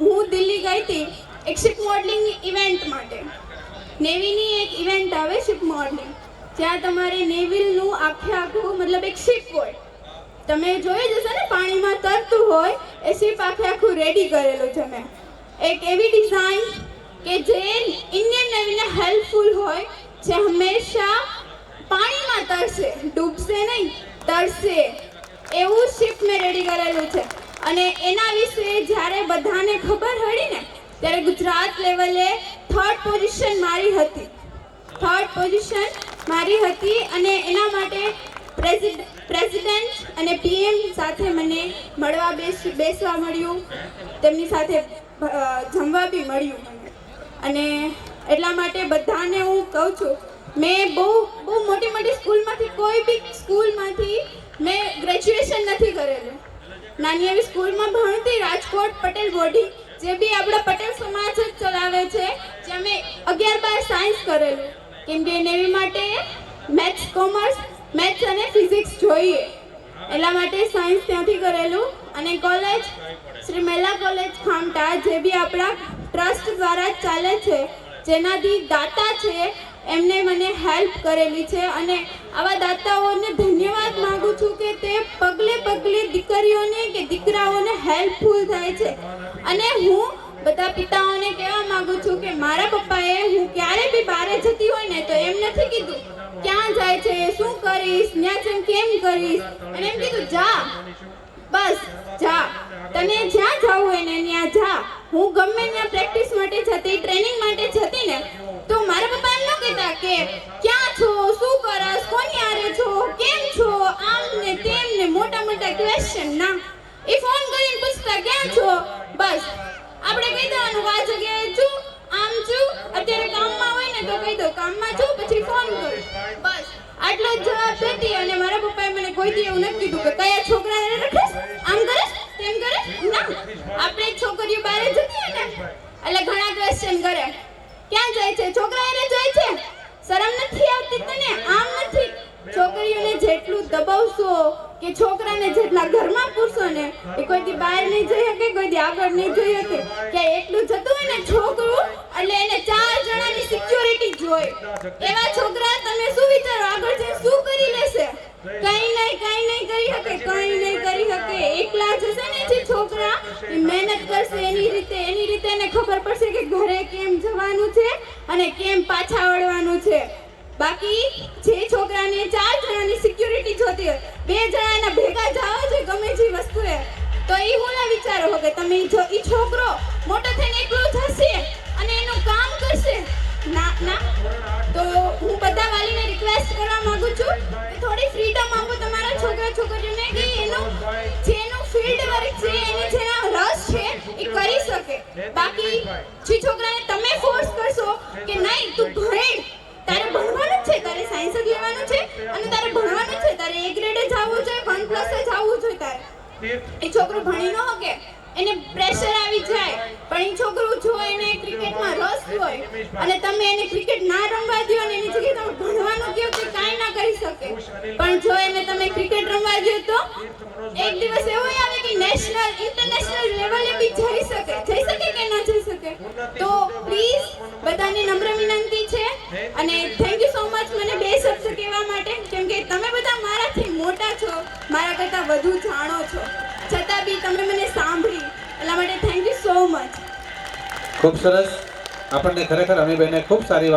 હું દિલ્હી ગઈ હતી એક શિપ મોડલિંગ ઇવેન્ટ માટે. નેવીની એક ઇવેન્ટ આવે શિપ મોડલિંગ જ્યાં તમારે નેવીનું આખે આખું, મતલબ એક શિપ હોય. તમે જોઈ જશો ને, પાણીમાં તરતું હોય, એ શિપ આખે આખું રેડી કરેલું છે મેં. એક એવી ડિઝાઇન કે જે ઇન્ડિયન નેવીને હેલ્પફુલ હોય, જે હંમેશા પાણીમાં તરશે, ડૂબશે નહીં, તરશે. એવું શિપ મેં રેડી કરેલું છે. અને એના વિશે જ્યારે બધાને ખબર પડી ને, ત્યારે ગુજરાત લેવલે થર્ડ પોઝિશન મારી હતી. થર્ડ પોઝિશન મારી હતી અને એના માટે પ્રેસિડેન્ટ અને પીએમ સાથે મને મળવા બેસ, બેસવા મળ્યું. તેમની સાથે જમવા બી મળ્યું અને એટલા માટે બધાને હું કહું છું, મેં બહુ બહુ મોટી મોટી સ્કૂલમાંથી, કોઈ બી સ્કૂલમાંથી મેં ગ્રેજ્યુએશન નથી કરેલું. નાની એવી સ્કૂલમાં ભણતી રાજકોટ પટેલ બોડી જે બી આપણા પટેલ સમાજ જ ચલાવે છે, જે મેં અગિયાર બાર સાયન્સ કરેલું. કેમ કે નેવી માટે મેથ્સ કોમર્સ મેથ્સ અને ફિઝિક્સ જોઈએ. એટલા માટે સાયન્સ ત્યાંથી કરેલું. અને કોલેજ શ્રી મેલા કોલેજ ખામટા, જે બી આપણા ટ્રસ્ટ દ્વારા ચાલે છે, જેનાથી દાતા છે, એમને મને હેલ્પ કરેલી છે. અને આવા દાતાઓને ધન્યવાદ દીકરીઓને હેલ્પફુલ થાય છે. અને હું બધા પિતાઓને કહેવા માંગુ છું કે મારા પપ્પાએ હું ક્યારે બી બહાર જતી હોય ને તો એમ નથી કીધું, ક્યાં જાય છે? શું કરીશ? ન્યા જઈને કેમ કરીશ? અને એમ કીધું, જા, બસ, જા. તને જ્યાં જવું હોય ને ત્યાં જા. હું ગમે ત્યાં પ્રેક્ટિસ માટે જતી ટ્રેનિંગ માટે જતી ને, તો મારા પપ્પા એમ ન કહેતા કે, ક્યાં છો? શું કરસ? કોની આરે છો? કેમ છો? આમ ને તેમ ને મોટા મોટા ક્વેશ્ચન ના એ ફોન કરીને પૂછતા ક્યાં છો? બસ. આપણે કહી દેવાનું, આ જગ્યાએ છું, આમ છું, અત્યારે કામમાં હોય ને તો કહી દો, કામમાં છું, પછી ફોન કરું. બસ. આટલો જ જવાબ દેતી અને મારા પપ્પાએ મને કોઈ દી એવું નથી કીધું કે કયા છોકરાને રખેશ આમ કરે તેમ કરે ના. આપણે છોકરીઓ બહાર જતી હોય ને, એટલે ઘણા ક્વેશ્ચન કરે. ક્યાં જાય છે? છોકરા એને જાય છે? શરમ નથી આવતી તને? આમ નથી? છોકરીઓને જેટલું દબાવશો કે છોકરાને જેટલા ઘરમાં પૂરશો ને, એ કોઈથી બહાર નહીં જઈ શકે કોઈથી આગળ નહીં જઈ શકે. કે એટલું જતું હોય ને છોકરું, એટલે એને ચાર જણાની સિક્યોરિટી જોઈએ એવા છોકરા તમે શું વિચારો? આગળ જઈ શું કરી લેશે? કઈ નહીં કઈ નહીં કરી શકે, કઈ નહીં કરી શકે. એકલા જશે ને જે છોકરા? એ મહેનત કરશે એની રીતે એની રીતે એને ખબર પડશે કે ઘરે કેમ જવાનું છે અને કેમ પાછા વળવાનું છે. બાકી જે છોકરાને ચાર જણાની સિક્યુરિટી જોતી હોય, બે જણાના ભેગા જાઓ છે ગમે જે વસ્તુએ તો એ હું ના વિચારો હો કે તમે જો એ છોકરો મોટો થઈને એકલો થશે અને એનું કામ કરશે. ના ના. તો હું બધા વાલીને રિક્વેસ્ટ કરવા માંગુ છું કે થોડી ફ્રીડમ આપો તમારા છોકરા, છોકરીઓને કે એનું, જેનું ફિલ્ડ વર્ક છે, એને જેના રસ છે, એ કરી શકે. બાકી જે છોકરાને તમે ફોર્સ કરશો કે નહીં, તું ભણે. તારે સાયન્સ જ લેવાનું છે અને તારે ભણવાનું છે, તારે એ ગ્રેડે જવું જોઈએ વન પ્લસ જવું જોઈએ તારે. એ છોકરું ભણી ન શકે, એને પ્રેશર આવી જાય. પણ એ છોકરું જો એને ક્રિકેટમાં રસ હોય અને તમે એને ક્રિકેટ ના રમવા દો અને એની જગ્યાએ તમે ભણવાનું કહો તો કાંઈ ના કરી શકે. પણ જો એને તમે ક્રિકેટ રમવા દો તો એક દિવસ એવો આવે કે નેશનલ ઇન્ટરનેશનલ લેવલે બી જઈ શકે. જઈ શકે કે ના જઈ શકે? તો પ્લીઝ બધાને નમ્ર વિનંતી છે અને કહેવા માટે? કેમ કે તમે બધા મારાથી મોટા છો, મારા કરતાં વધુ જાણો છો. છતાં બી તમે મને સાંભળી. એટલા માટે થેન્ક યુ સો મચ ખૂબ સરસ. આપણને ખરેખર અમીબેને ખૂબ સારી વાત